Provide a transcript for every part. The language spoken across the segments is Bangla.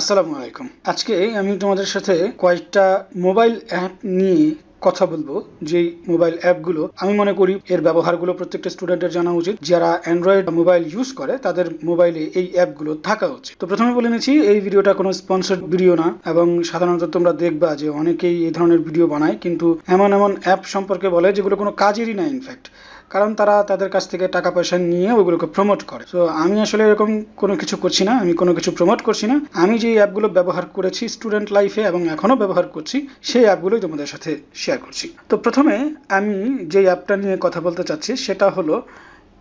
আসসালামু আলাইকুম। আজকে আমি তোমাদের সাথে কয়েকটা মোবাইল অ্যাপ নিয়ে কথা বলব। যেই মোবাইল অ্যাপগুলো আমি মনে করি এর ব্যবহারগুলো প্রত্যেকটা স্টুডেন্টের জানা উচিত। যারা অ্যান্ড্রয়েড মোবাইল ইউজ করে, তাদের মোবাইলে এই অ্যাপগুলো থাকা উচিত। তো প্রথমে বলে নিচ্ছি, এই ভিডিওটা কোনো স্পন্সর্ড ভিডিও না এবং সাধারণত তোমরা দেখবা যে অনেকেই এই ধরনের ভিডিও বানায়, কিন্তু এমন এমন অ্যাপ সম্পর্কে বলে যেগুলো কোনো কাজেরই না ইনফ্যাক্ট কারণ তারা তাদের কাছ থেকে টাকা পয়সা নিয়ে ওইগুলোকে প্রমোট করে। তো আমি আসলে এরকম কোনো কিছু করছি না, আমি কোনো কিছু প্রমোট করছি না। আমি যে অ্যাপগুলো ব্যবহার করেছি স্টুডেন্ট লাইফে এবং এখনও ব্যবহার করছি, সেই অ্যাপগুলোই তোমাদের সাথে শেয়ার করছি। তো প্রথমে আমি যে অ্যাপটা নিয়ে কথা বলতে চাচ্ছি, সেটা হলো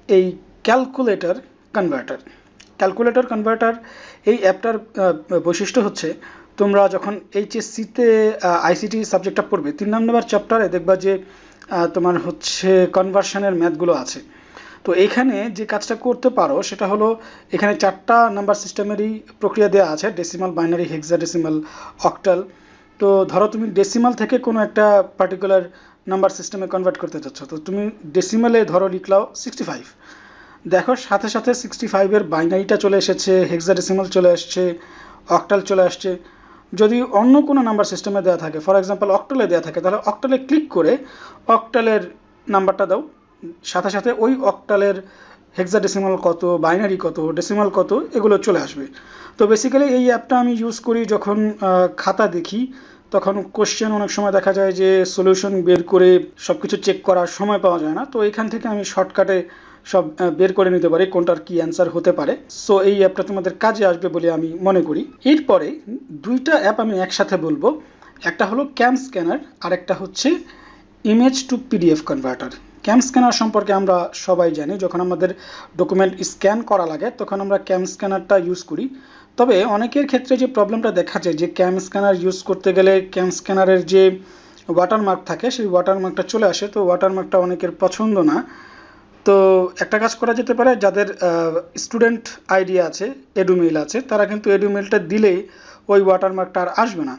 এই ক্যালকুলেটর কনভার্টার ক্যালকুলেটর কনভার্টার এই অ্যাপটার বৈশিষ্ট্য হচ্ছে তোমরা যখন এইচএসসিতে আইসিটি সাবজেক্টটা পড়বে, তিন নম্বর চ্যাপ্টারে দেখবা যে তোমার হচ্ছে কনভার্সনের ম্যাথগুলো আছে। তো এখানে যে কাজটা করতে পারো, সেটা হলো এখানে চারটা নাম্বার সিস্টেমেরই প্রক্রিয়া দেওয়া আছে ডেসিমাল বাইনারি হেক্সাডেসিমাল অক্টাল তো ধরো তুমি ডেসিমাল থেকে কোনো একটা পার্টিকুলার নাম্বার সিস্টেমে কনভার্ট করতে চাচ্ছ, তো তুমি ডেসিমালে ধরো লিখলাও সিক্সটি ফাইভ দেখো সাথে সাথে সিক্সটি ফাইভের বাইনারিটা চলে এসেছে হেক্সাডেসিমাল চলে আসছে অক্টাল চলে আসছে। যদি অন্য কোনো নাম্বার সিস্টেমে দেওয়া থাকে ফর এক্সাম্পল অক্টালে দেওয়া থাকে, তাহলে অক্টালে ক্লিক করে অক্টালের নাম্বারটা দাও। সাথে সাথে ওই অক্টালের হেক্সাডেসিমাল কত বাইনারি কত ডেসিমাল কত, এগুলো চলে আসবে। তো বেসিক্যালি এই অ্যাপটা আমি ইউজ করি যখন খাতা দেখি তখন কোশ্চেন অনেক সময় দেখা যায় যে সলিউশন বের করে সব কিছু চেক করার সময় পাওয়া যায় না। তো এখান থেকে আমি শর্টকাটে সব বের করে নিতে পারি কোনটার কি অ্যান্সার হতে পারে। সো এই অ্যাপটা তোমাদের কাজে আসবে বলে আমি মনে করি। এরপরে দুইটা অ্যাপ আমি একসাথে বলব। একটা হলো ক্যাম স্ক্যানার আর একটা হচ্ছে image to PDF converter CamScanner সম্পর্কে আমরা সবাই জানি, যখন আমাদের ডকুমেন্ট স্ক্যান করা লাগে, তখন আমরা ক্যাম স্ক্যানারটা ইউজ করি। তবে অনেকের ক্ষেত্রে যে প্রবলেমটা দেখা যায়, যে ক্যাম স্ক্যানার ইউজ করতে গেলে ক্যাম স্ক্যানারের যে ওয়াটারমার্ক থাকে, সেই ওয়াটারমার্কটা চলে আসে। তো ওয়াটারমার্কটা অনেকের পছন্দ না। তো একটা কাজ করা যেতে পারে, যাদের স্টুডেন্ট আইডি আছে এডুমেইল আছে, তারা কিন্তু এডুমেইলটা দিলেই ওই ওয়াটারমার্কটা আর আসবে না।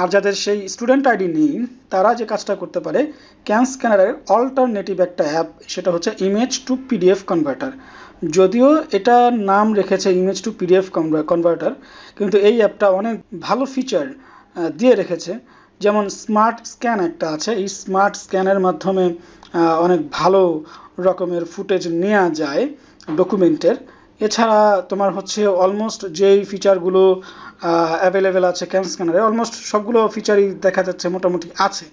আর যাদের সেই স্টুডেন্ট আইডি নেই, তারা যে কাজটা করতে পারে ক্যান স্ক্যানারের অল্টারনেটিভ একটা অ্যাপ সেটা হচ্ছে ইমেজ টু পিডিএফ কনভার্টার যদিও এটা নাম রেখেছে ইমেজ টু পিডিএফ কনভার্টার কিন্তু এই অ্যাপটা অনেক ভালো ফিচার দিয়ে রেখেছে। যেমন স্মার্ট স্ক্যান একটা আছে, এই স্মার্ট স্ক্যানের মাধ্যমে অনেক ভালো রকমের ফুটেজ নেওয়া যায় ডকুমেন্টের এছাড়া তোমার হচ্ছে অলমোস্ট যেই ফিচারগুলো অ্যাভেলেবেল আছে ক্যান স্ক্যানারে অলমোস্ট সবগুলো ফিচারই দেখা যাচ্ছে মোটামুটি আছে।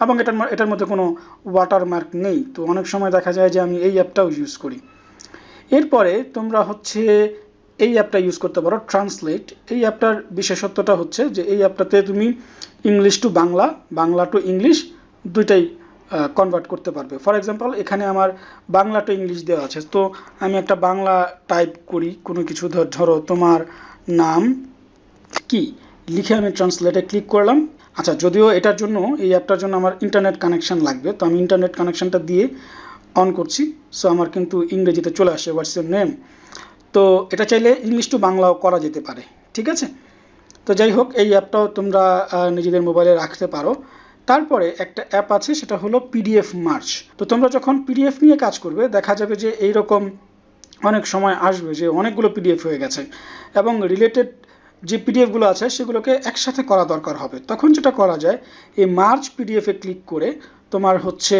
এবং এটার এটার মধ্যে কোনো ওয়াটারমার্ক নেই। তো অনেক সময় দেখা যায় যে আমি এই অ্যাপটাও ইউজ করি। এরপরে তোমরা হচ্ছে এই অ্যাপটা ইউজ করতে পারো ট্রান্সলেট এই অ্যাপটার বিশেষত্বটা হচ্ছে যে এই অ্যাপটাতে তুমি English to Bangla Bangla to English দুইটাই কনভার্ট করতে পারবে। ফর এক্সাম্পল এখানে আমার বাংলা টু ইংলিশ দেওয়া আছে। তো আমি একটা বাংলা টাইপ করি, কোনো কিছু ধর- তোমার নাম কি? লিখে আমি ট্রান্সলেটে ক্লিক করলাম। আচ্ছা যদিও এটার জন্য, এই অ্যাপটার জন্য আমার ইন্টারনেট কানেকশন লাগবে, তো আমি ইন্টারনেট কানেকশনটা দিয়ে অন করছি। সো আমার কিন্তু ইংরেজিতে চলে আসে হোয়াটস ইউর নেম তো এটা চাইলে ইংলিশ টু বাংলাও করা যেতে পারে, ঠিক আছে? তো যাই হোক, এই অ্যাপটাও তোমরা নিজেদের মোবাইলে রাখতে পারো। তারপরে একটা অ্যাপ আছে, সেটা হলো পিডিএফ মার্চ তো তোমরা যখন পিডিএফ নিয়ে কাজ করবে, দেখা যাবে যে এইরকম অনেক সময় আসবে যে অনেকগুলো পিডিএফ হয়ে গেছে। এবং রিলেটেড যে পিডিএফগুলো আছে সেগুলোকে একসাথে করা দরকার হবে। তখন যেটা করা যায়, এই মার্চ পিডিএফে ক্লিক করে তোমার হচ্ছে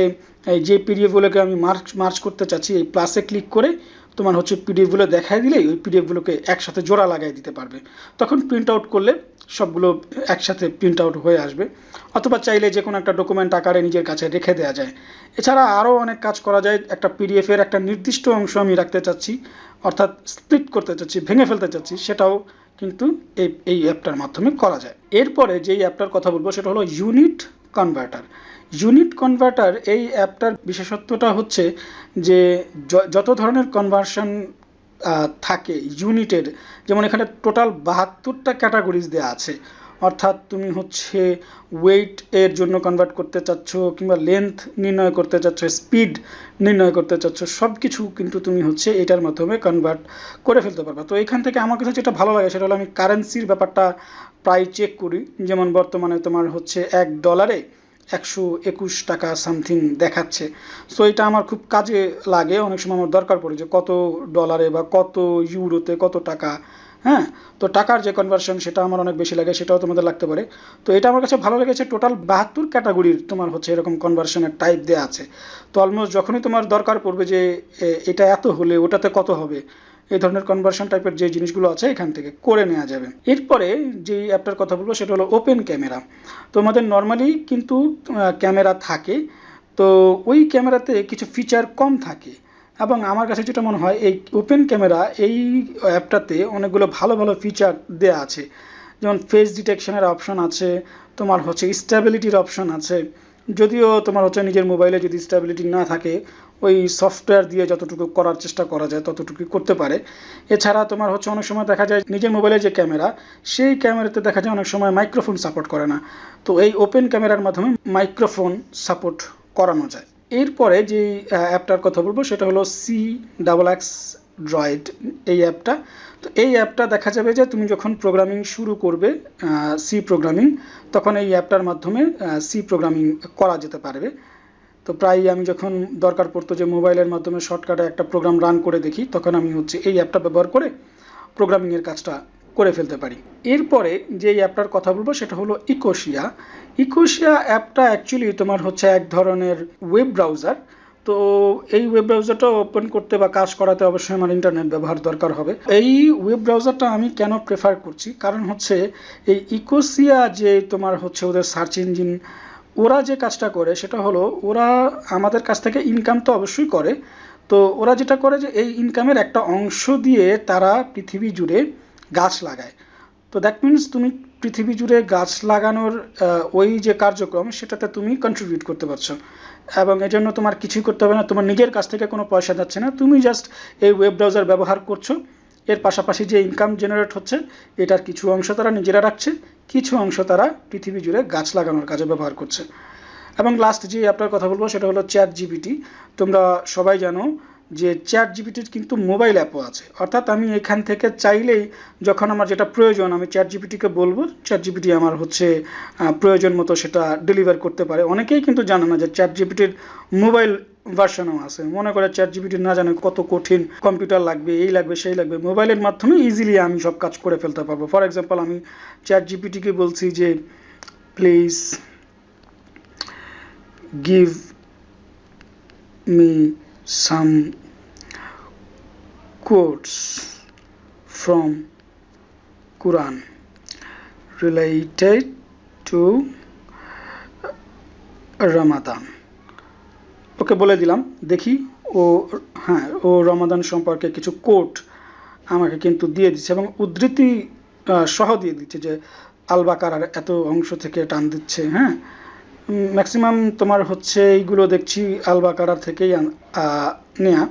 এই যে পিডিএফগুলোকে আমি মার্চ মার্চ করতে চাচ্ছি, এই প্লাসে ক্লিক করে তোমার হচ্ছে পিডিএফগুলো দেখাই দিলেই ওই পিডিএফগুলোকে একসাথে জোড়া লাগাই দিতে পারবে। তখন প্রিন্ট আউট করলে সবগুলো একসাথে প্রিন্ট আউট হয়ে আসবে। অথবা চাইলে যে কোনো একটা ডকুমেন্ট আকারে নিজের কাছে রেখে দেওয়া যায়। এছাড়া আরও অনেক কাজ করা যায়। একটা পিডিএফের একটা নির্দিষ্ট অংশ আমি রাখতে চাচ্ছি, অর্থাৎ স্প্লিট করতে চাচ্ছি, ভেঙে ফেলতে চাচ্ছি, সেটাও কিন্তু এই এই অ্যাপটার মাধ্যমে করা যায়। এরপরে যেই অ্যাপটার কথা বলব, সেটা হলো ইউনিট কনভার্টার ইউনিট কনভার্টার এই অ্যাপটার বিশেষত্বটা হচ্ছে যে যত ধরনের কনভার্সন থাকে ইউনিটের যেমন এখানে টোটাল বাহাত্তরটা ক্যাটাগরিজ দেওয়া আছে। অর্থাৎ তুমি হচ্ছে ওয়েট এর জন্য কনভার্ট করতে চাচ্ছ কিংবা লেন্থ নির্ণয় করতে চাচ্ছ স্পিড নির্ণয় করতে চাচ্ছ সব কিছু কিন্তু তুমি হচ্ছে এটার মাধ্যমে কনভার্ট করে ফেলতে পারবে। তো এখান থেকে আমার কাছে যেটা ভালো লাগে সেটা হলো আমি কারেন্সির ব্যাপারটা প্রায় চেক করি। যেমন বর্তমানে তোমার হচ্ছে এক ডলারে একশো একুশ টাকা সামথিং দেখাচ্ছে। সো এটা আমার খুব কাজে লাগে। অনেক সময় আমার দরকার পড়ে যে কত ডলারে বা কত ইউরোতে কত টাকা হ্যাঁ? তো টাকার যে কনভার্সন সেটা আমার অনেক বেশি লাগে, সেটাও তোমাদের লাগতে পারে। তো এটা আমার কাছে ভালো লেগেছে টোটাল বাহাত্তর ক্যাটাগরির তোমার হচ্ছে এরকম কনভার্সনের টাইপ দেওয়া আছে। তো অলমোস্ট যখনই তোমার দরকার পড়বে যে এটা এত হলে ওটাতে কত হবে, এই ধরনের কনভার্সন টাইপের যে জিনিসগুলো আছে এখান থেকে করে নেওয়া যাবে। এরপরে যে অ্যাপটার কথা বলব, সেটা হলো ওপেন ক্যামেরা তোমাদের নর্মালি কিন্তু ক্যামেরা থাকে। তো ওই ক্যামেরাতে কিছু ফিচার কম থাকে। এবং আমার কাছে যেটা মনে হয়, এই ওপেন ক্যামেরা এই অ্যাপটাতে অনেকগুলো ভালো ভালো ফিচার দেয়া আছে। যেমন ফেস ডিটেকশনের অপশন আছে, তোমার হচ্ছে স্ট্যাবিলিটির অপশন আছে। যদিও তোমার হচ্ছে নিজের মোবাইলে যদি স্ট্যাবিলিটি না থাকে, ওই সফটওয়্যার দিয়ে যতটুকু করার চেষ্টা করা যায় ততটুকু করতে পারে। এছাড়া তোমার হচ্ছে অনেক সময় দেখা যায়, নিজের মোবাইলে যে ক্যামেরা সেই ক্যামেরাতে দেখা যায় অনেক সময় মাইক্রোফোন সাপোর্ট করে না। তো এই ওপেন ক্যামেরার মাধ্যমে মাইক্রোফোন সাপোর্ট করানো যায়। এরপরে যে অ্যাপটার কথা বলব, সেটা হলো সি ডাবল এক্স ড্রয়েড এই অ্যাপটা। তো এই অ্যাপটা দেখা যাবে যে, তুমি যখন প্রোগ্রামিং শুরু করবে সি প্রোগ্রামিং তখন এই অ্যাপটার মাধ্যমে সি প্রোগ্রামিং করা যেতে পারবে। তো প্রায় আমি যখন দরকার পড়তো যে, মোবাইলের মাধ্যমে শর্টকাটে একটা প্রোগ্রাম রান করে দেখি, তখন আমি হচ্ছে এই অ্যাপটা ব্যবহার করে প্রোগ্রামিংয়ের কাজটা করে ফেলতে পারি। এরপরে যে অ্যাপটার কথা বলব, সেটা হলো ইকোশিয়া ইকোশিয়া অ্যাপটা অ্যাকচুয়ালি তোমার হচ্ছে এক ধরনের ওয়েব ব্রাউজার তো এই ওয়েব ব্রাউজারটা ওপেন করতে বা কাজ করাতে অবশ্যই আমার ইন্টারনেট ব্যবহার দরকার হবে। এই ওয়েব ব্রাউজারটা আমি কেন প্রেফার করছি? কারণ হচ্ছে এই ইকোসিয়া যে তোমার হচ্ছে ওদের সার্চ ইঞ্জিন ওরা যে কাজটা করে, সেটা হলো ওরা আমাদের কাছ থেকে ইনকাম তো অবশ্যই করে। তো ওরা যেটা করে যে এই ইনকামের একটা অংশ দিয়ে তারা পৃথিবী জুড়ে গাছ লাগায়। তো দ্যাট মিনস তুমি পৃথিবী জুড়ে গাছ লাগানোর ওই যে কার্যক্রম, সেটাতে তুমি কন্ট্রিবিউট করতে পারছ। এবং এজন্য তোমার কিছুই করতে হবে না, তোমার নিজের কাছ থেকে কোনো পয়সা যাচ্ছে না। তুমি জাস্ট এই ওয়েব ব্রাউজার ব্যবহার করছ। এর পাশাপাশি যে ইনকাম জেনারেট হচ্ছে, এটার কিছু অংশ তারা নিজেরা রাখছে, কিছু অংশ তারা পৃথিবী জুড়ে গাছ লাগানোর কাজে ব্যবহার করছে। এবং লাস্ট যে অ্যাপটার কথা বলব, সেটা হলো চ্যাট জিবিটি তোমরা সবাই জানো যে চ্যাট জিপিটির কিন্তু মোবাইল অ্যাপও আছে। অর্থাৎ আমি এখান থেকে চাইলেই যখন আমার যেটা প্রয়োজন, আমি চ্যাট জিপিটিকে বলব চ্যাট জিপিটি আমার হচ্ছে প্রয়োজন মতো সেটা ডেলিভার করতে পারে। অনেকেই কিন্তু জানে না যে চ্যাট জিপিটির মোবাইল ভার্সনও আছে। মনে করে চ্যাট জিপিটি না জানে কত কঠিন কম্পিউটার লাগবে, এই লাগবে, সেই লাগবে। মোবাইলের মাধ্যমে ইজিলি আমি সব কাজ করে ফেলতে পারব। ফর এক্সাম্পল আমি চ্যাট জিপিটিকে বলছি যে please give me some quotes from Quran related to Ramadan. Okay বলে দিলাম, দেখি ও হ্যাঁ ও রমাদান সম্পর্কে কিছু কোট আমাকে কিন্তু দিয়ে দিচ্ছে এবং উদ্ধৃতি সহ দিয়ে দিচ্ছে যে আল বাকারার এত অংশ থেকে টান দিচ্ছে হ্যাঁ। ম্যাক্সিমাম তোমার হচ্ছে এইগুলো দেখছি আল বাকারা থেকেই নেয়া।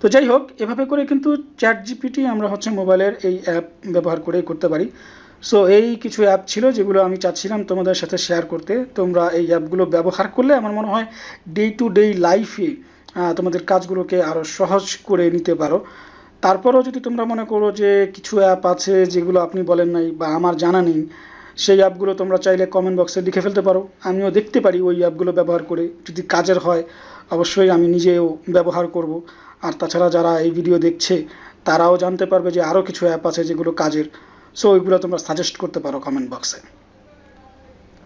তো যাই হোক, এভাবে করে কিন্তু চ্যাট জিপিটি আমরা হচ্ছে মোবাইলের এই অ্যাপ ব্যবহার করেই করতে পারি। সো এই কিছু অ্যাপ ছিল যেগুলো আমি চাচ্ছিলাম তোমাদের সাথে শেয়ার করতে। তোমরা এই অ্যাপগুলো ব্যবহার করলে আমার মনে হয় ডে টু ডে লাইফে তোমাদের কাজগুলোকে আরও সহজ করে নিতে পারো। তারপরেও যদি তোমরা মনে করো যে কিছু অ্যাপ আছে যেগুলো আপনি বলেন নাই বা আমার জানা নেই সেই অ্যাপগুলো তোমরা চাইলে কমেন্ট বক্সে লিখে ফেলতে পারো। আমিও দেখতে পারি ওই অ্যাপগুলো ব্যবহার করে। যদি কাজের হয়, অবশ্যই আমি নিজেও ব্যবহার করব। আর তাছাড়া যারা এই ভিডিও দেখছে, তারাও জানতে পারবে যে আরও কিছু অ্যাপ আছে যেগুলো কাজের। সো ওইগুলো তোমরা সাজেস্ট করতে পারো কমেন্ট বক্সে